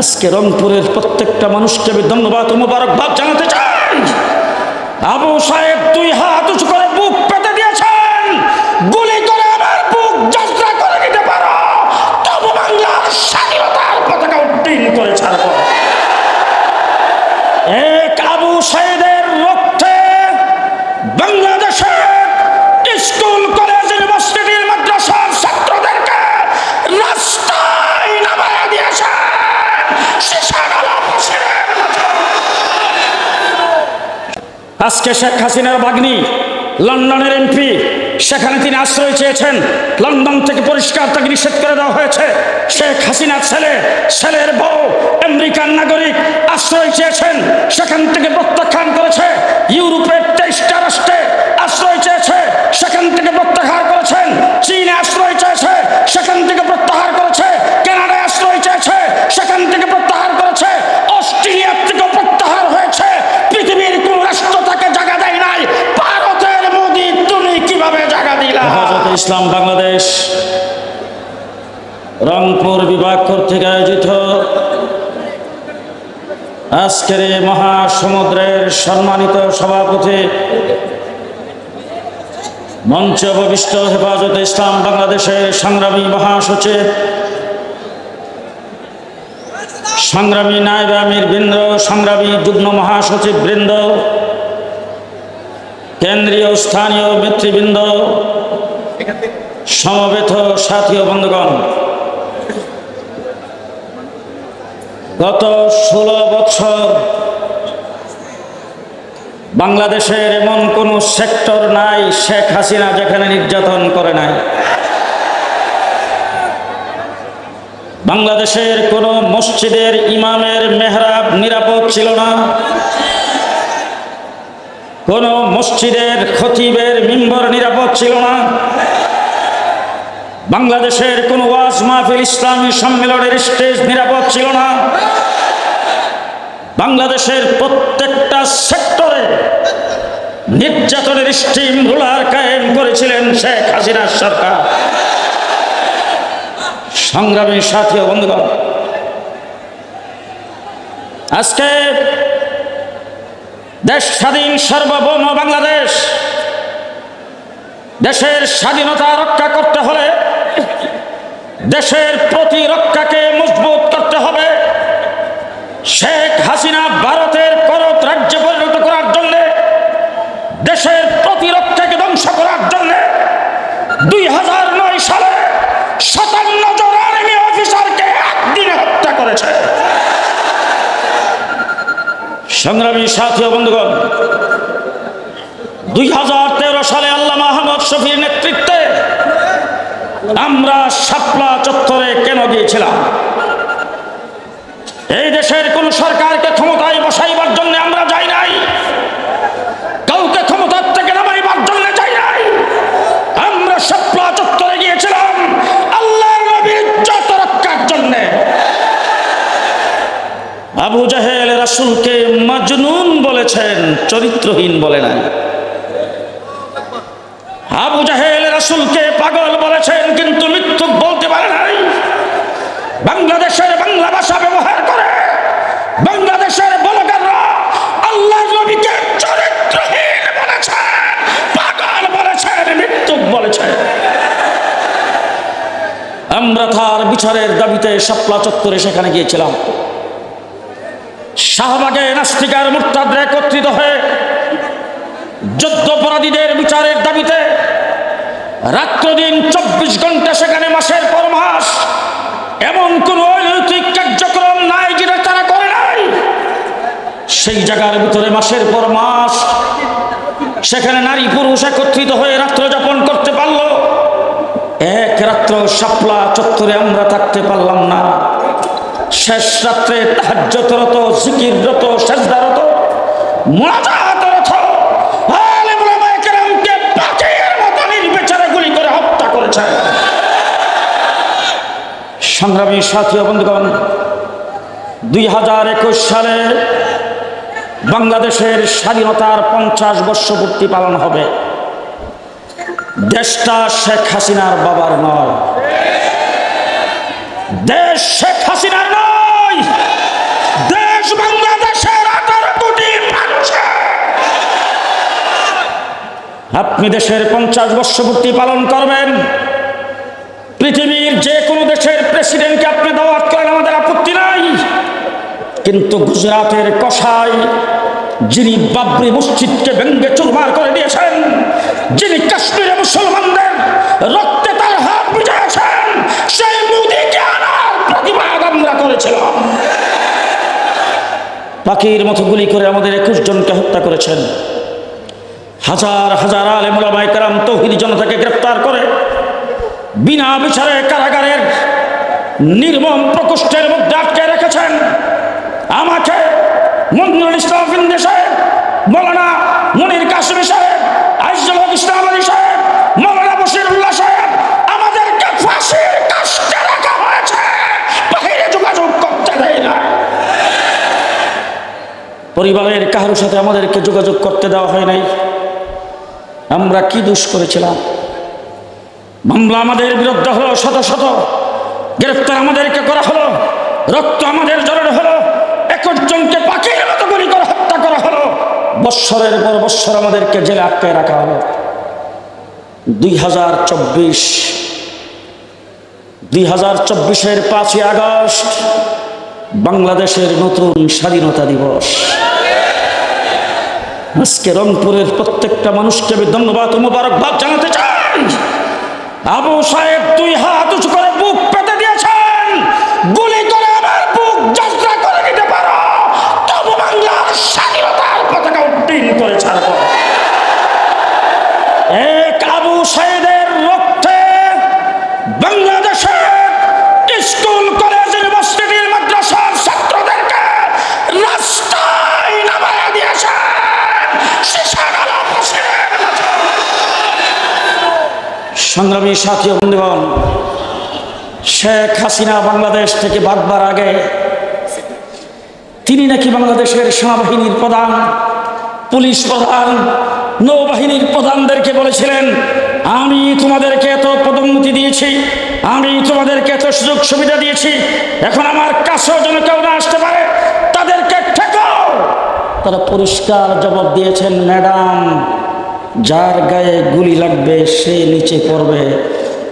আজকে রংপুরের প্রত্যেকটা মানুষকে আমি ধন্যবাদ মুবারকবাদ জানাতে চাই। আবু সাহেব দুই হাত আজকে শেখ হাসিনার বাগ্নি, লন্ডনের এমপি, সেখানে তিনি আশ্রয় চেয়েছেন। লন্ডন থেকে পরিষ্কার তাকে নিষেধ করে দেওয়া হয়েছে। শেখ হাসিনার ছেলে, ছেলের বউ আমেরিকান নাগরিক আশ্রয় চেয়েছেন, সেখান থেকে প্রত্যাখ্যান করেছে। ইউরোপের তেইশটা রাষ্ট্রে আশ্রয় চেয়েছে, সেখান থেকে প্রত্যাহার করেছেন। চীনে আশ্রয় চেয়েছে, সেখান থেকে ইসলাম বাংলাদেশ। রংপুর বিভাগ কর্তৃক আয়োজিত আজকের এই মহাসমুদ্রের সম্মানিত সভাপতি মঞ্চ উপবিষ্ট হেফাজত ইসলাম বাংলাদেশের সংগ্রামী মহাসচিব, সংগ্রামী নায়ব আমির বৃন্দ, সংগ্রামী যুগ্ম মহাসচিব বৃন্দ, কেন্দ্রীয় স্থানীয় নেতৃবৃন্দ সমবেত সাথী বন্ধুগণ, গত ষোলো বছর বাংলাদেশের এমন কোনো সেক্টর নাই শেখ হাসিনা যেখানে নির্যাতন করে নাই। বাংলাদেশের কোনো মসজিদের ইমামের মেহরাব নিরাপদ ছিল না। কোনো মসজিদের খতিবের মিম্বর নিরাপদ ছিল না। বাংলাদেশের কোনো ওয়াজ মাহফিল ইসলামী সম্মেলনের স্টেজ নিরাপদ ছিল না। বাংলাদেশের প্রত্যেকটা সেক্টরে নির্যাতনের স্টিম রুলার কায়েম করেছিলেন শেখ হাসিনার সরকার। সংগ্রামী সাথী বন্ধুগণ, আজকে দেশ স্বাধীন সার্বভৌম বাংলাদেশ। দেশের স্বাধীনতা রক্ষা করতে হলে দেশের প্রতিরক্ষাকে মজবুত করতে হবে। শেখ হাসিনা ভারতের করত রাজ্যে পরিণত করার জন্য দেশের প্রতিরক্ষাকে ধ্বংস করার জন্য দুই হাজার নয় সালে সাতান্ন জন আর্মি অফিসারকে একদিনে হত্যা করেছে সংগ্রামী সাথী বন্ধুগণ, দুই হাজার তেরো সালে আল্লাহ মাহমদ শফির নেতৃত্বে আমরা সাপলা চত্বরে কেন গিয়েছিলাম? এই দেশের কোন সরকারকে ক্ষমতায় বসাইবার জন্য আমরা যাই নাই। কাউকে ক্ষমতার থেকে নামাইবার জন্য যাই নাই। আমরা সাপলা চত্বরে গিয়েছিলাম ইজ্জত রক্ষার জন্য। আবু জাহেল রাসূলকে মাজনুন বলেছেন, চরিত্রহীন বলে নাই। আবু জাহেল রাসূলকে পাগল বলেছেন, কিন্তু মৃত্যু বলতে পারে নাই। বাংলাদেশের বাংলা ভাষা ব্যবহার করে বাংলাদেশের বলগাররা আল্লাহ নবীকে চরিত্রহীন বলেছেন, পাগল বলেছেন মৃত্যু বলেছেন। আমরা তার বিচারের দাবিতে শাপলা চত্বরে সেখানে গিয়েছিলাম। শাহবাগে নাস্তিকার মুরতাদরা একত্রিত হয়ে যুদ্ধপরাধীদের বিচারের দাবিতে রাত্র দিন চব্বিশ ঘণ্টা সেখানে মাসের পর মাস এমন কোন অনৈতিক কার্যক্রম নাই যেটা তারা করে নাই। সেই জায়গার ভিতরে মাসের পর মাস সেখানে নারী পুরুষ একত্রিত হয়ে রাত্র যাপন করতে পারল। এক রাত্র শাপলা চত্বরে আমরা থাকতে পারলাম না। শেষ রাত্রে তাহাজ্যতরত জিকিররত, সেজদারত করেছে। সংগ্রামী সাথী বন্ধুগণ, দুই হাজার একুশ সালে বাংলাদেশের স্বাধীনতার পঞ্চাশ বর্ষপূর্তি পালন হবে। দেশটা শেখ হাসিনার বাবার নয়। দেশ শেখ হাসিনার আপনি দেশের পঞ্চাশ বর্ষপূর্তি পালন করবেন। পৃথিবীর যে কোনো দেশের প্রেসিডেন্টকে আপনি দাওয়াত করেন, আমাদের আপত্তি নাই। কিন্তু গুজরাটের কষাই যিনি বাবরি মসজিদকে ব্যঙ্গে চুরমার করে দিয়েছেন, যিনি কাশ্মীরে মুসলমানদের রক্তে তার হাত বুঝেছেন সেই মোদীকে আনার প্রতিবাদ আমরা করেছিলাম। পাখির মতো গুলি করে আমাদের একুশ জনকে হত্যা করেছেন। হাজার হাজার আলেমুলামাই কারাম তৌহিদ জনতাকে গ্রেফতার করে বিনা বিচারে কারাগারের নির্মম প্রকোষ্ঠের মধ্যে আটকে রেখেছেন। আমাকে মঞ্জুরুল ইসলাম ফিন্দে সাহেব, মৌলানা মনির কাসিমি সাহেব, আইজুল হক ইসলাম আলী সাহেব, মৌলানা বসিরুল্লাহ সাহেব, আমাদেরকে ফাঁসির কাস্টে রাখা হয়েছে। বাহিরে যোগাযোগ করতে দেয় না। পরিবারের কারোর সাথে আমাদেরকে যোগাযোগ করতে দেওয়া হয় নাই। আমরা কি দোষ করেছিলাম? মামলা আমাদের বিরুদ্ধে হলো শত শত। গ্রেফতার আমাদেরকে করা হলো। রক্ত আমাদের জড়ানো হলো। একজনকে পাখির মতো করে হত্যা করা হলো। বৎসরের পর বৎসর আমাদেরকে জেলে আটকে রাখা হলো। দুই হাজার চব্বিশ, দুই হাজার চব্বিশের পাঁচই আগস্ট, বাংলাদেশের নতুন স্বাধীনতা দিবস। আজকে রংপুরের প্রত্যেকটা মানুষকে আমি ধন্যবাদ মোবারকবাদ জানাতে চাই। আবু সাহেব দুই হাত উঁচু করে সংগ্রামী সাথী বন্ধুগণ, শেখ হাসিনা বাংলাদেশ থেকে ভাগবার আগে তিনি নাকি বাংলাদেশের সেনাবাহিনীর প্রধান, পুলিশ প্রধান, নৌবাহিনীর প্রধানদেরকে বলেছিলেন, আমি তোমাদেরকে এত পদোন্নতি দিয়েছি, আমি তোমাদেরকে এত সুযোগ সুবিধা দিয়েছি, এখন আমার কাছেও যেন কেউ না আসতে পারে, তাদেরকে ঠেকাও। তারা পরিষ্কার জবাব দিয়েছেন, ম্যাডাম যার গায়ে গুলি লাগবে, সে নিচে পড়বে।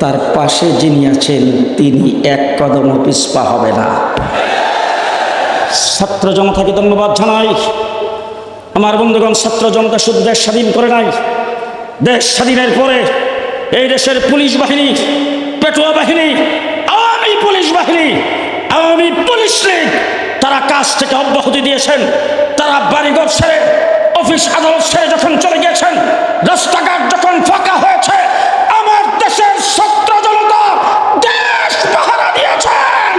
তার পাশে যিনি আছেন, তিনি এক কদম পিছপা হবে না। ছাত্র জনতাকে ধন্যবাদ জানাই। আমার বন্ধুগণ, ছাত্র জনতা শুধু দেশ স্বাধীন করে নাই। দেশ স্বাধীনের পরে এই দেশের পুলিশ বাহিনী, পেটুয়া বাহিনী, আওয়ামী পুলিশ বাহিনী, আওয়ামী পুলিশ লীগ, তারা কাজ থেকে অব্যাহতি দিয়েছেন। তারা বাড়িঘর ছেড়ে অফিস আদালত ছেড়ে যখন চলে গিয়েছেন রাস্তাঘাট যখন ফাঁকা হয়েছে, আমার দেশের ছাত্র জনতা দেশ পাহারা দিয়েছেন,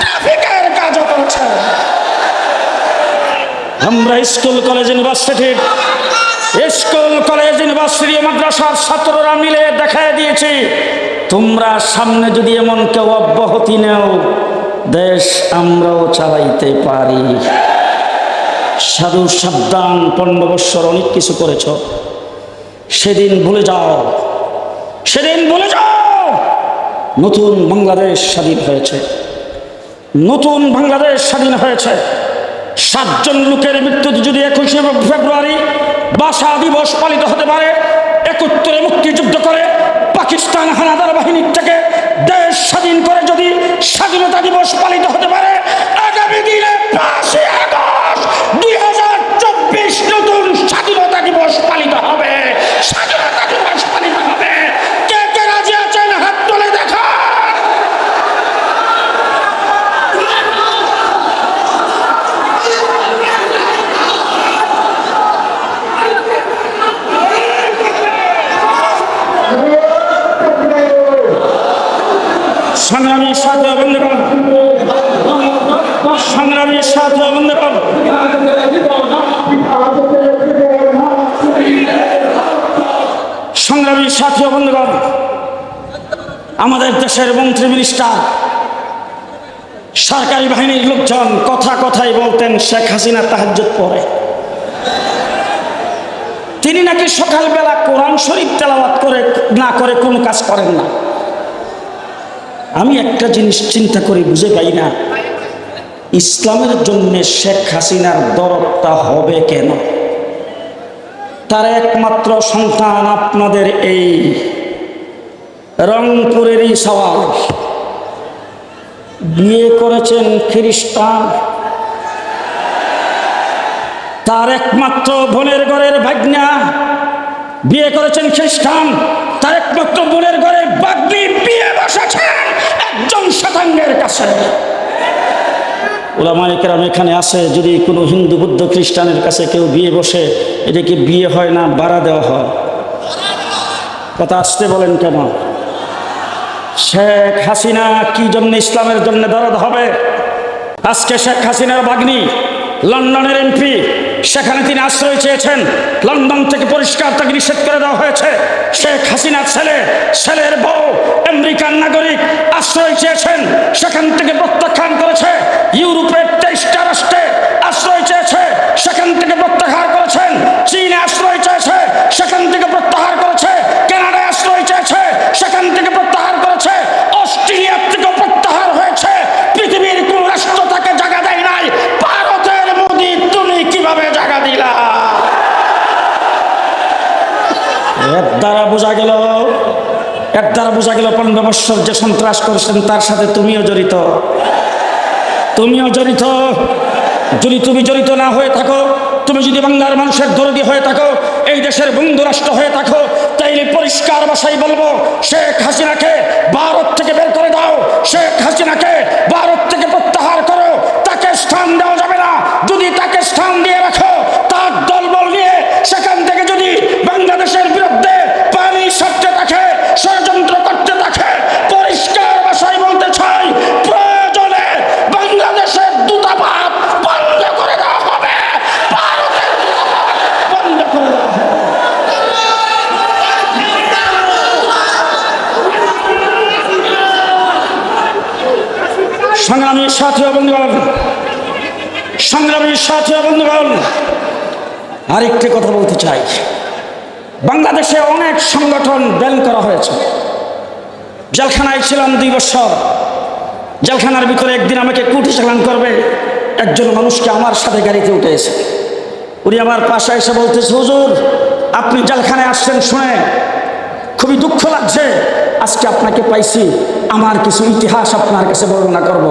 ট্রাফিকের কাজও করেছেন। আমরা স্কুল, কলেজ ইউনিভার্সিটির স্কুল, কলেজ, ইউনিভার্সিটি, মাদ্রাসার ছাত্ররা মিলে দেখায় দিয়েছি, তোমরা সামনে যদি এমন কেউ অব্যাহতি নেও, দেশ আমরাও চালাইতে পারি। সাধু সাবধান বৎসর অনেক কিছু করেছ। সেদিন ভুলে যাও। সেদিন ভুলে যাও! নতুন বাংলাদেশ স্বাধীন হয়েছে। নতুন বাংলাদেশ স্বাধীন হয়েছে। সাতজন লোকের মৃত্যুতে যদি একুশে ফেব্রুয়ারি ভাষা দিবস পালিত হতে পারে একত্রে মুক্তিযুদ্ধ করে পাকিস্তান হানাদার বাহিনীর থেকে দেশ স্বাধীন করে যদি স্বাধীনতা দিবস পালিত হতে পারে আগামী দিনে পাঁচই আগস্ট দুই হাজার চব্বিশ নতুন স্বাধীনতা দিবস পালিত হবে স্বাধীনতা দিবস পালিত হবে কে কে রাজি আছেন হাত তুলে দেখা সংগ্রামী সাথে বন্ধুগণ সংগ্রামী সাথে বন্ধুগণ সংগ্রামী সাথী বন্ধুগণ, আমাদের দেশের মন্ত্রী মিনিস্টার, সরকারি বাহিনীর লোকজন কথা কথাই বলতেন শেখ হাসিনা তাহাজ্জুদ পরে। তিনি নাকি সকালবেলা কোরআন শরীফ তেলাওয়াত করে, না করে কোনো কাজ করেন না। আমি একটা জিনিস চিন্তা করে, বুঝে পাই না, ইসলামের জন্য শেখ হাসিনার দরদটা হবে কেন? তার একমাত্র সন্তান আপনাদের এই রংপুরেরই সওয়াল। বিয়ে করেছেন খ্রিস্টান। তার একমাত্র বোনের ঘরের ভাগ্না। বিয়ে করেছেন খ্রিস্টান। তার একমাত্র বোনের ঘরের বাগ্নি বিয়ে বসেছেন একজন শতাঙ্গের কাছে। ওলামায় কেরাম এখানে আসে, যদি কোনো হিন্দু, বুদ্ধ খ্রিস্টানের কাছে কেউ বিয়ে বসে, এটা কি বিয়ে হয় না বাড়া দেওয়া হয়? কথা আসতে বলেন কেন? শেখ হাসিনা কি জন্য ইসলামের জন্য দরদ হবে? আজকে শেখ হাসিনার বাগ্নি, লন্ডনের এমপি সেখানে তিনি আশ্রয় চেয়েছেন। লন্ডন থেকে পরিষ্কার তাকে নিষেধ করে দেওয়া হয়েছে। শেখ হাসিনার ছেলে, ছেলের বউ আমেরিকান নাগরিক আশ্রয় চেয়েছেন। সেখান থেকে প্রত্যাখ্যান করেছে। ইউরোপের তেইশটা রাষ্ট্রে আশ্রয় চেয়েছে। সেখান থেকে প্রত্যাহার করেছেন। চীনে আশ্রয় চেয়েছে। সেখান থেকে প্রত্যাহার করেছে। কানাডায় আশ্রয় চেয়েছে। সেখান থেকে প্রত্যাহার করেছে অস্ট্রেলিয়ার থেকে প্রত্যাহার হয়েছে পৃথিবীর কোন রাষ্ট্র তাকে জায়গা দেয় নাই ভারতের মোদি তুমি কীভাবে জায়গা দিলা এর দ্বারা বোঝা গেল এর দ্বারা বোঝা গেল পনেরো বৎসর যে সন্ত্রাস করেছেন, তার সাথে তুমিও জড়িত। তুমিও জড়িত। যদি তুমি জড়িত না হয়ে থাকো, তুমি যদি বাংলার মানুষের দরদি হয়ে থাকো, এই দেশের বন্ধু রাষ্ট্র হয়ে থাকো, তাইলে পরিষ্কার ভাষায় বলব, শেখ হাসিনাকে ভারত থেকে বের করে দাও, শেখ হাসিনাকে ভারত থেকে প্রত্যাহার করো, তাকে স্থান দেওয়া যাবে না। যদি তাকে স্থান দিয়ে রাখো তার দলবল নিয়ে সেখান থেকে যদি বাংলাদেশের বিরুদ্ধে পানি সারতে থাকে ষড়যন্ত্র করতে থাকে পরিষ্কার ভাষায় বলতে চাই প্রয়োজনে বাংলাদেশের দূতাবাস বন্ধ করে দেওয়া হবে ভারতের দূতাবাস বন্ধ করে দেওয়া হবে সংগ্রামী সাথী বন্ধুগণ, সংগ্রামী সাথী বন্ধুগণ, আরেকটি কথা বলতে চাই। বাংলাদেশে অনেক সংগঠন ব্যান করা হয়েছে। জেলখানায় ছিলাম দুই বছর। জেলখানার ভিতরে একদিন আমাকে কুটি চালান করবে, একজন মানুষকে আমার সাথে গাড়িতে উঠেছে। উনি আমার পাশে এসে বলতেছে, হুজুর, আপনি জেলখানায় আসছেন শুনে খুবই দুঃখ লাগছে। আজকে আপনাকে পাইছি। আমার কিছু ইতিহাস আপনার কাছে বর্ণনা করব।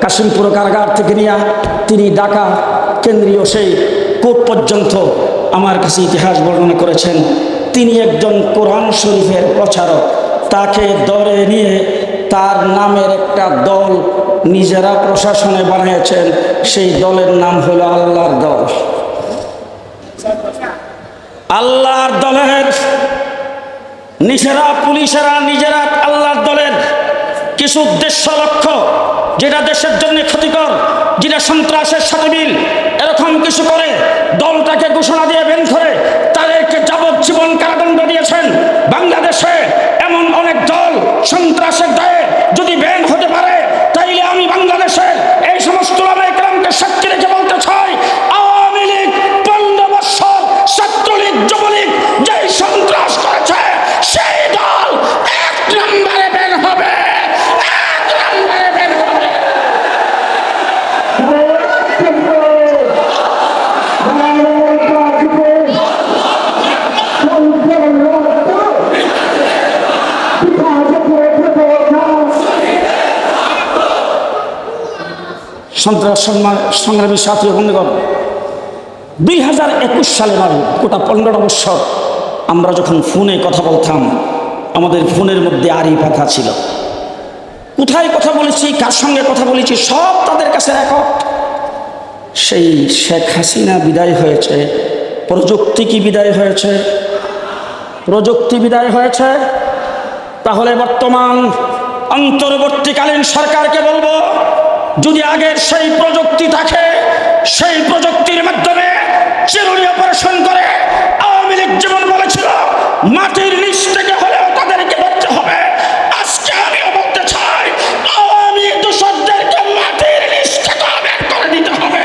কাশিমপুর কারাগার থেকে নিয়ে তিনি ঢাকা, কেন্দ্রীয় সেই কোর্ট পর্যন্ত আমার কাছে ইতিহাস বর্ণনা করেছেন। তিনি একজন কোরআন শরীফের প্রচারক। তাকে দরে নিয়ে তার নামের একটা দল নিজেরা প্রশাসনে বানিয়েছেন। সেই দলের নাম হলো আল্লাহর দল। আল্লাহর দলের নিজেরা পুলিশেরা নিজেরা আল্লাহর দলের কিছু উদ্দেশ্য লক্ষ্য যেটা দেশের জন্য ক্ষতিকর, যেটা সন্ত্রাসের সাথে মিল, এরকম কিছু করে দলটাকে ঘোষণা দিয়ে বেন করে তাদেরকে যাবজ্জীবন কারাদণ্ড দিয়েছেন। বাংলাদেশে এমন অনেক দল সন্ত্রাসের দায়ে সন্ত্রাস সংগ্রামী সাথী বন্ধুগণ, দুই হাজার একুশ সালের আগে গোটা পনেরো বৎসর আমরা যখন ফোনে কথা বলতাম, আমাদের ফোনের মধ্যে আরই পাতা ছিল। কোথায় কথা বলেছি, কার সঙ্গে কথা বলেছি, সব তাদের কাছে রেকর্ড। সেই শেখ হাসিনা বিদায় হয়েছে, প্রযুক্তি কি বিদায় হয়েছে? প্রযুক্তি বিদায় হয়েছে? তাহলে বর্তমান, অন্তর্বর্তীকালীন সরকারকে বলব যদি আগের সেই প্রযুক্তি থাকে, সেই প্রযুক্তির মাধ্যমে চিরুনি অপারেশন করে আওয়ামী লীগ যেমন বলেছিল, মাটির নিচ থেকে হলেও তাদেরকে ধরতে হবে। আজকে বলতে চাই মাটির থেকে করে হবে।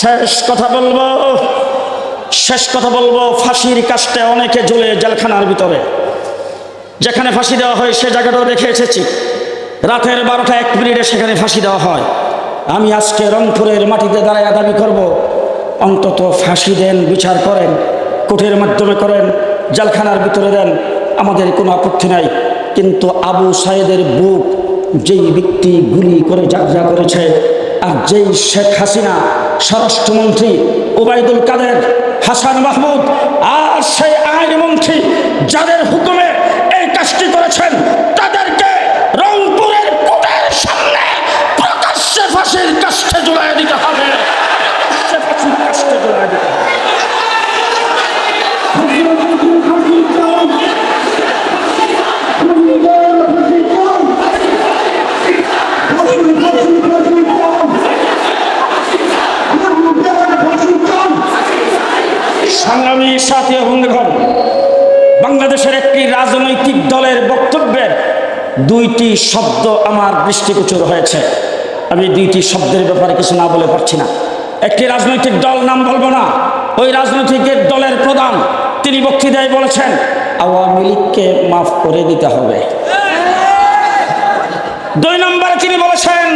শেষ কথা বলব, শেষ কথা বলব, ফাঁসির কাস্টে অনেকে ঝুলে জেলখানার ভিতরে। যেখানে ফাঁসি দেওয়া হয় সে জায়গাটাও দেখে এসেছি। রাতের বারোটা এক মিনিটে সেখানে ফাঁসি দেওয়া হয়। আমি আজকে রংপুরের মাটিতে দাঁড়ায় দাবি করব। অন্তত ফাঁসি দেন, বিচার করেন, কোর্টের মাধ্যমে করেন, জেলখানার ভিতরে দেন, আমাদের কোনো আপত্তি নাই। কিন্তু আবু সাইদের বুক যেই ব্যক্তি গুলি করে যাত্রা করেছে আর যেই শেখ হাসিনা, স্বরাষ্ট্রমন্ত্রী ওবায়দুল কাদের, হাসান মাহমুদ আর সেই আইনমন্ত্রী যাদের হুকুমে এই কাজটি করেছেন কাষ্ঠে জুড়াই দিতে হবে। জুড়াই দিতে হবে। সংগ্রামী সাথী বন্ধুগণ বাংলাদেশের একটি রাজনৈতিক দলের বক্তব্যের দুইটি শব্দ আমার দৃষ্টিগোচর হয়েছে। আমি দুইটি শব্দের ব্যাপারে কিছু না বলে পারছি না। একটি রাজনৈতিক দল নাম বলব না। ওই রাজনৈতিক দলের প্রধান তিনি বক্তৃতায় বলেছেন, আওয়ামী লীগকে মাফ করে দিতে হবে। দুই নম্বরে তিনি বলেছেন,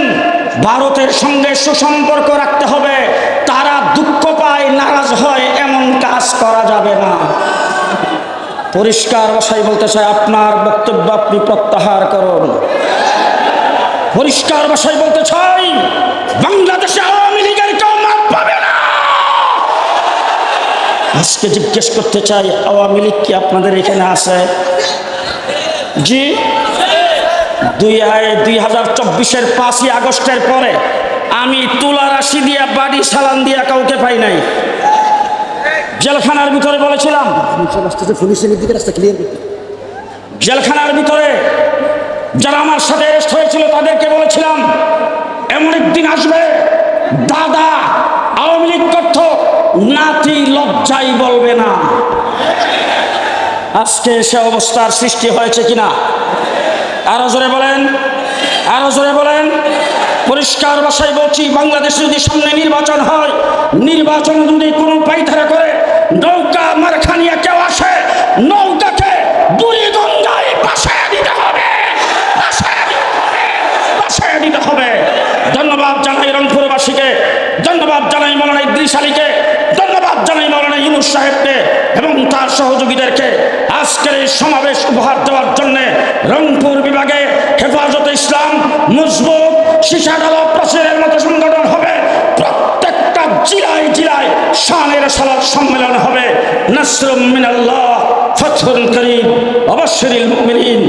ভারতের সঙ্গে সুসম্পর্ক রাখতে হবে। তারা দুঃখ পায়, নারাজ হয়, এমন কাজ করা যাবে না। পরিষ্কার ভাষায় বলতে চাই, আপনার বক্তব্য আপনি প্রত্যাহার করুন। পরিষ্কার ভাষায় বলতে চাই বাংলাদেশে আওয়ামী লীগের কেউ মাপ পাবে না। আজকে জিজ্ঞেস করতে চাই আওয়ামী লীগ কি আপনাদের এখানে আছে? জি? দুই দুই হাজার চব্বিশের পাঁচই আগস্টের পরে আমি তুলা রাশি দিয়া বাড়ি সালান দিয়া কাউকে পাই নাই। জেলখানার ভিতরে বলেছিলাম পুলিশের দিকে রাস্তা ক্লিয়ার জেলখানার ভিতরে যারা আমার সাথে অ্যারেস্ট হয়েছিল, তাদেরকে বলেছিলাম, এমন একদিন আসবে, দাদা, আওয়ামী লীগ করত নাতি লজ্জাই বলবে না। আজকে সে অবস্থার সৃষ্টি হয়েছে কিনা? আরও জোরে বলেন, আরও জোরে বলেন। পরিষ্কার ভাষায় বলছি, বাংলাদেশে যদি সামনে নির্বাচন হয়, নির্বাচন যদি কোনো পাইধারা করে, নৌকা মারখানিয়া কেউ আসে নৌকাকে বুড়ি গঙ্গায় বাসায় দিতে হবে বাসায় দিতে হবে বাসায় দিতে হবে ধন্যবাদ জানাই রংপুরবাসীকে ধন্যবাদ আলীকে ধন্যবাদ জানাই মৌলানা ইউনুস সাহেবকে এবং তার সহযোগীদেরকে আজকের এই সমাবেশ উপহার দেওয়ার জন্য রংপুর বিভাগে হেফাজতে ইসলাম মজবুত শিশাডালা প্রাচীরের মতো সংগঠন হবে। প্রত্যেকটা জেলায় জেলায় শানের সালাদ সম্মেলন হবে। নসরুম মিনাল্লাহ ফথুল করিম অবশ্যরিল মুমিনিন।